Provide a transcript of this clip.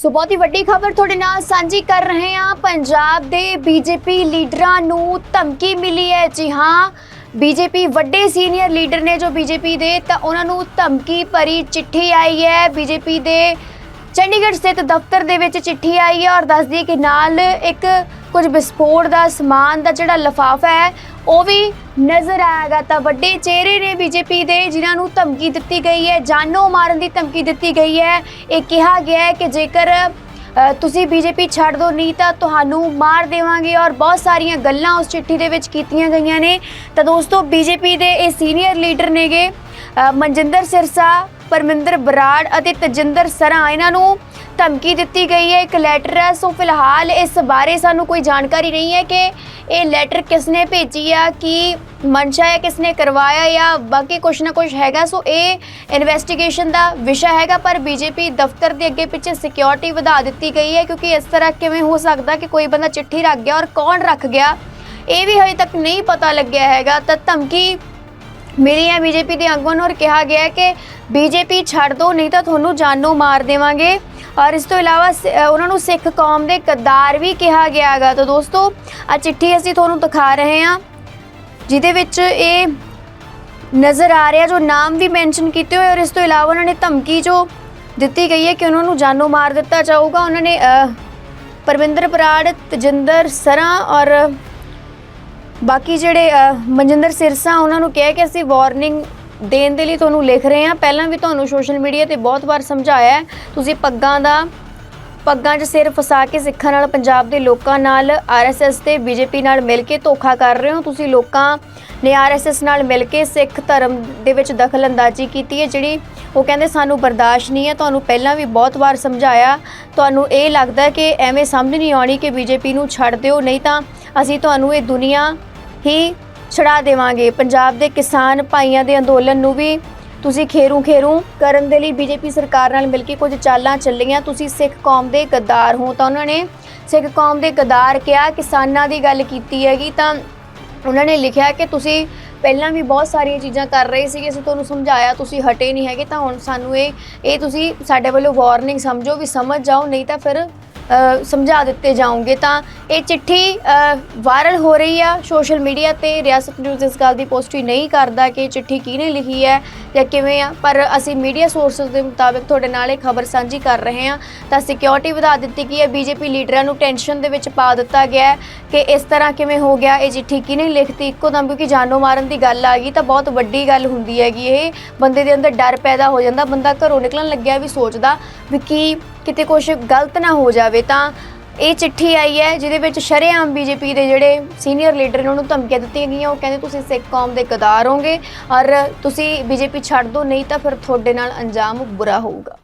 ਸੋ ਬਹੁਤ ਹੀ ਵੱਡੀ ਖਬਰ ਤੁਹਾਡੇ ਨਾਲ ਸਾਂਝੀ ਕਰ ਰਹੇ ਹਾਂ। ਪੰਜਾਬ ਦੇ ਬੀਜੇਪੀ ਲੀਡਰਾਂ ਨੂੰ ਧਮਕੀ ਮਿਲੀ ਹੈ। ਜੀ ਹਾਂ ਬੀਜੇਪੀ ਵੱਡੇ ਸੀਨੀਅਰ ਲੀਡਰ ਨੇ ਜੋ ਬੀਜੇਪੀ ਦੇ, ਤਾਂ ਉਹਨਾਂ ਨੂੰ ਧਮਕੀ ਭਰੀ ਚਿੱਠੀ ਆਈ ਹੈ। ਬੀਜੇਪੀ ਦੇ ਚੰਡੀਗੜ੍ਹ ਸਥਿਤ ਦਫ਼ਤਰ ਦੇ ਵਿੱਚ ਚਿੱਠੀ ਆਈ ਹੈ ਔਰ ਦੱਸਦੀ ਹੈ ਕਿ ਨਾਲ ਇੱਕ ਕੁਝ ਵਿਸਫੋਟ ਦਾ ਸਮਾਨ ਦਾ ਜਿਹੜਾ ਲਫਾਫਾ ਹੈ ਉਹ ਵੀ ਨਜ਼ਰ ਆਏਗਾ ਤਾਂ ਵੱਡੇ ਚਿਹਰੇ ਨੇ ਬੀਜੇਪੀ ਦੇ ਜਿਨ੍ਹਾਂ ਨੂੰ ਧਮਕੀ ਦਿੱਤੀ ਗਈ ਹੈ ਜਾਨੋਂ ਮਾਰਨ ਦੀ ਧਮਕੀ ਦਿੱਤੀ ਗਈ ਹੈ। ਇਹ ਕਿਹਾ ਗਿਆ ਹੈ ਕਿ ਜੇਕਰ ਅ, ਤੁਸੀਂ ਬੀਜੇਪੀ ਛੱਡ ਦੋ ਨਹੀਂ ਤਾਂ ਤੁਹਾਨੂੰ ਮਾਰ ਦੇਵਾਂਗੇ ਔਰ ਬਹੁਤ ਸਾਰੀਆਂ ਗੱਲਾਂ ਉਸ ਚਿੱਠੀ ਦੇ ਵਿੱਚ ਕੀਤੀਆਂ ਗਈਆਂ ਨੇ। ਤਾਂ ਦੋਸਤੋ ਬੀਜੇਪੀ ਦੇ ਇਹ ਸੀਨੀਅਰ ਲੀਡਰ ਨੇਗੇ ਮਨਜਿੰਦਰ ਸਿਰਸਾ ਪਰਮਿੰਦਰ ਬਰਾੜ ਅਤੇ ਤਜਿੰਦਰ ਸਰਾਂ, ਇਹਨਾਂ ਨੂੰ ਧਮਕੀ ਦਿੱਤੀ ਗਈ ਹੈ, ਇੱਕ ਲੈਟਰ ਹੈ। ਸੋ ਫਿਲਹਾਲ ਇਸ ਬਾਰੇ ਸਾਨੂੰ ਕੋਈ ਜਾਣਕਾਰੀ ਨਹੀਂ ਹੈ ਕਿ ਇਹ ਲੈਟਰ ਕਿਸਨੇ ਭੇਜੀ ਆ, ਕੀ ਮਨਸ਼ਾ ਹੈ, ਕਿਸਨੇ ਕਰਵਾਇਆ ਜਾਂ ਬਾਕੀ ਕੁਛ ਨਾ ਕੁਛ ਹੈਗਾ। ਸੋ ਇਹ ਇਨਵੈਸਟੀਗੇਸ਼ਨ ਦਾ ਵਿਸ਼ਾ ਹੈਗਾ, ਪਰ ਬੀਜੇਪੀ ਦਫ਼ਤਰ ਦੇ ਅੱਗੇ ਪਿੱਛੇ ਸਿਕਿਉਰਿਟੀ ਵਧਾ ਦਿੱਤੀ ਗਈ ਹੈ, ਕਿਉਂਕਿ ਇਸ ਤਰ੍ਹਾਂ ਕਿਵੇਂ ਹੋ ਸਕਦਾ ਕਿ ਕੋਈ ਬੰਦਾ ਚਿੱਠੀ ਰੱਖ ਗਿਆ ਔਰ ਕੌਣ ਰੱਖ ਗਿਆ, ਇਹ ਵੀ ਹਜੇ ਤੱਕ ਨਹੀਂ ਪਤਾ ਲੱਗਿਆ ਹੈਗਾ। ਤਾਂ ਧਮਕੀ ਮਿਲੀ ਹੈ ਬੀਜੇਪੀ ਦੇ ਆਗੂਆਂ ਨੂੰ ਔਰ ਕਿਹਾ ਗਿਆ ਹੈ ਕਿ ਬੀਜੇਪੀ ਛੱਡ ਦੋ ਨਹੀਂ ਤਾਂ ਤੁਹਾਨੂੰ ਜਾਨੋਂ ਮਾਰ ਦੇਵਾਂਗੇ। ਔਰ ਇਸ ਤੋਂ ਇਲਾਵਾ ਸ- ਉਹਨਾਂ ਨੂੰ ਸਿੱਖ ਕੌਮ ਦੇ ਗੱਦਾਰ ਵੀ ਕਿਹਾ ਗਿਆ ਹੈਗਾ। ਤਾਂ ਦੋਸਤੋ ਆ ਚਿੱਠੀ ਅਸੀਂ ਤੁਹਾਨੂੰ ਦਿਖਾ ਰਹੇ ਹਾਂ ਜਿਹਦੇ ਵਿੱਚ ਇਹ ਨਜ਼ਰ ਆ ਰਿਹਾ ਜੋ ਨਾਮ ਵੀ ਮੈਂਸ਼ਨ ਕੀਤੇ ਹੋਏ ਔਰ ਇਸ ਤੋਂ ਇਲਾਵਾ ਉਹਨਾਂ ਨੇ ਧਮਕੀ ਜੋ ਦਿੱਤੀ ਗਈ ਹੈ ਕਿ ਉਹਨਾਂ ਨੂੰ ਜਾਨੋਂ ਮਾਰ ਦਿੱਤਾ ਜਾਊਗਾ। ਉਹਨਾਂ ਨੇ ਅ, ਪਰਵਿੰਦਰ ਬਰਾੜ ਤਜਿੰਦਰ ਸਰਾਂ ਔਰ ਬਾਕੀ ਜਿਹੜੇ ਮਨਜਿੰਦਰ ਸਿਰਸਾ, ਉਹਨਾਂ ਨੂੰ ਕਿਹਾ ਕਿ ਅਸੀਂ ਵਾਰਨਿੰਗ ਦੇਣ ਦੇ ਲਈ ਤੁਹਾਨੂੰ ਲਿਖ ਰਹੇ ਹਾਂ। ਪਹਿਲਾਂ ਵੀ ਤੁਹਾਨੂੰ ਸੋਸ਼ਲ ਮੀਡੀਆ ਤੇ ਬਹੁਤ ਵਾਰ ਸਮਝਾਇਆ ਤੁਸੀਂ ਪੱਗਾਂ ਦਾ, ਪੱਗਾਂ 'ਚ ਸਿਰ ਫਸਾ ਕੇ ਸਿੱਖਾਂ ਨਾਲ, ਪੰਜਾਬ ਦੇ ਲੋਕਾਂ ਨਾਲ ਆਰਐਸਐਸ ਤੇ ਬੀਜੇਪੀ ਨਾਲ ਮਿਲ ਕੇ ਧੋਖਾ ਕਰ ਰਹੇ ਹੋ। ਤੁਸੀਂ ਲੋਕਾਂ ਨੇ ਆਰਐਸਐਸ ਨਾਲ ਮਿਲ ਕੇ ਸਿੱਖ ਧਰਮ ਦੇ ਵਿੱਚ ਦਖਲਅੰਦਾਜ਼ੀ ਕੀਤੀ ਹੈ, ਜਿਹੜੀ ਉਹ ਕਹਿੰਦੇ ਸਾਨੂੰ ਬਰਦਾਸ਼ਤ ਨਹੀਂ ਹੈ। ਤੁਹਾਨੂੰ ਪਹਿਲਾਂ ਵੀ ਬਹੁਤ ਵਾਰ ਸਮਝਾਇਆ। ਤੁਹਾਨੂੰ ਇਹ ਲੱਗਦਾ ਕਿ ਐਵੇਂ ਸਮਝ ਨਹੀਂ ਆਉਣੀ ਕਿ ਬੀਜੇਪੀ ਨੂੰ ਛੱਡ ਦਿਓ। ਨਹੀਂ ਤਾਂ ਅਸੀਂ ਤੁਹਾਨੂੰ ਇਹ ਦੁਨੀਆ ਹੀ ਛੜਾ ਦੇਵਾਂਗੇ। ਪੰਜਾਬ ਦੇ ਕਿਸਾਨ ਭਾਈਆਂ ਦੇ ਅੰਦੋਲਨ ਨੂੰ ਵੀ ਤੁਸੀਂ ਖੇਰੂ ਖੇਰੂ ਕਰਨ ਦੇ ਲਈ ਬੀਜੇਪੀ ਸਰਕਾਰ ਨਾਲ ਮਿਲ ਕੇ ਕੁਝ ਚਾਲਾਂ ਚੱਲੀਆਂ। ਤੁਸੀਂ ਸਿੱਖ ਕੌਮ ਦੇ ਗੱਦਾਰ ਹੋ ਤਾਂ ਉਹਨਾਂ ਨੇ ਸਿੱਖ ਕੌਮ ਦੇ ਗਦਾਰ ਕਿਹਾ, ਕਿਸਾਨਾਂ ਦੀ ਗੱਲ ਕੀਤੀ ਹੈਗੀ ਤਾਂ ਉਹਨਾਂ ਨੇ ਲਿਖਿਆ ਕਿ ਤੁਸੀਂ ਪਹਿਲਾਂ ਵੀ ਬਹੁਤ ਸਾਰੀਆਂ ਚੀਜ਼ਾਂ ਕਰ ਰਹੇ ਸੀਗੇ, ਅਸੀਂ ਤੁਹਾਨੂੰ ਸਮਝਾਇਆ, ਤੁਸੀਂ ਹਟੇ ਨਹੀਂ ਹੈਗੇ ਤਾਂ ਹੁਣ ਸਾਨੂੰ ਇਹ ਇਹ ਤੁਸੀਂ ਸਾਡੇ ਵੱਲੋਂ ਵਾਰਨਿੰਗ ਸਮਝੋ ਵੀ ਸਮਝ ਜਾਓ, ਨਹੀਂ ਤਾਂ ਫਿਰ ਸਮਝਾ ਦਿੱਤੇ ਜਾਓਗੇ ਤਾਂ ਇਹ ਚਿੱਠੀ ਵਾਇਰਲ ਹੋ ਰਹੀ ਆ ਸੋਸ਼ਲ ਮੀਡੀਆ ਤੇ। ਰਿਆਸਤ ਨਿਊਜ਼ ਇਸ ਗੱਲ ਦੀ ਪੁਸ਼ਟੀ ਨਹੀਂ ਕਰਦਾ ਕਿ ਇਹ ਚਿੱਠੀ ਕਿਹਨੇ ਲਿਖੀ ਹੈ ਜਾਂ ਕਿਵੇਂ ਆ, ਪਰ ਅਸੀਂ ਮੀਡੀਆ ਸੋਰਸਸ ਦੇ ਮੁਤਾਬਿਕ ਤੁਹਾਡੇ ਨਾਲ ਇਹ ਖਬਰ ਸਾਂਝੀ ਕਰ ਰਹੇ ਹਾਂ। ਤਾਂ ਸਿਕਿਉਰਿਟੀ ਵਧਾ ਦਿੱਤੀ ਗਈ ਹੈ ਬੀਜੇਪੀ ਲੀਡਰਾਂ ਨੂੰ ਟੈਨਸ਼ਨ ਦੇ ਵਿੱਚ ਪਾ ਦਿੱਤਾ ਗਿਆ ਕਿ ਇਸ ਤਰ੍ਹਾਂ ਕਿਵੇਂ ਹੋ ਗਿਆ, ਇਹ ਚਿੱਠੀ ਕਿਹਨੇ ਲਿਖਤੀ? ਇੱਕੋ ਦਮ ਕਿਉਂਕਿ ਜਾਨੋ ਮਾਰਨ ਦੀ ਗੱਲ ਆ ਗਈ ਤਾਂ ਬਹੁਤ ਵੱਡੀ ਗੱਲ ਹੁੰਦੀ ਹੈਗੀ ਇਹ। ਬੰਦੇ ਦੇ ਅੰਦਰ ਡਰ ਪੈਦਾ ਹੋ ਜਾਂਦਾ, ਬੰਦਾ ਘਰੋਂ ਨਿਕਲਣ ਲੱਗਿਆ ਵੀ ਸੋਚਦਾ ਵੀ ਕੀ ਕਿਤੇ ਕੁਝ ਗਲਤ ਨਾ ਹੋ ਜਾਵੇ ਤਾਂ ਇਹ ਚਿੱਠੀ ਆਈ ਹੈ ਜਿਹਦੇ ਵਿੱਚ ਸ਼ਰੇਆਮ ਬੀਜੇਪੀ ਦੇ ਜਿਹੜੇ ਸੀਨੀਅਰ ਲੀਡਰ ਨੇ ਉਹਨੂੰ ਧਮਕੀਆਂ ਦਿੱਤੀਆਂ ਗਈਆਂ। ਉਹ ਕਹਿੰਦੇ ਤੁਸੀਂ ਸਿੱਖ ਕੌਮ ਦੇ ਗਦਾਰ ਹੋਗੇ ਔਰ ਤੁਸੀਂ ਬੀਜੇਪੀ ਛੱਡ ਦਿਓ, ਨਹੀਂ ਤਾਂ ਫਿਰ ਤੁਹਾਡੇ ਨਾਲ ਅੰਜਾਮ ਬੁਰਾ ਹੋਊਗਾ।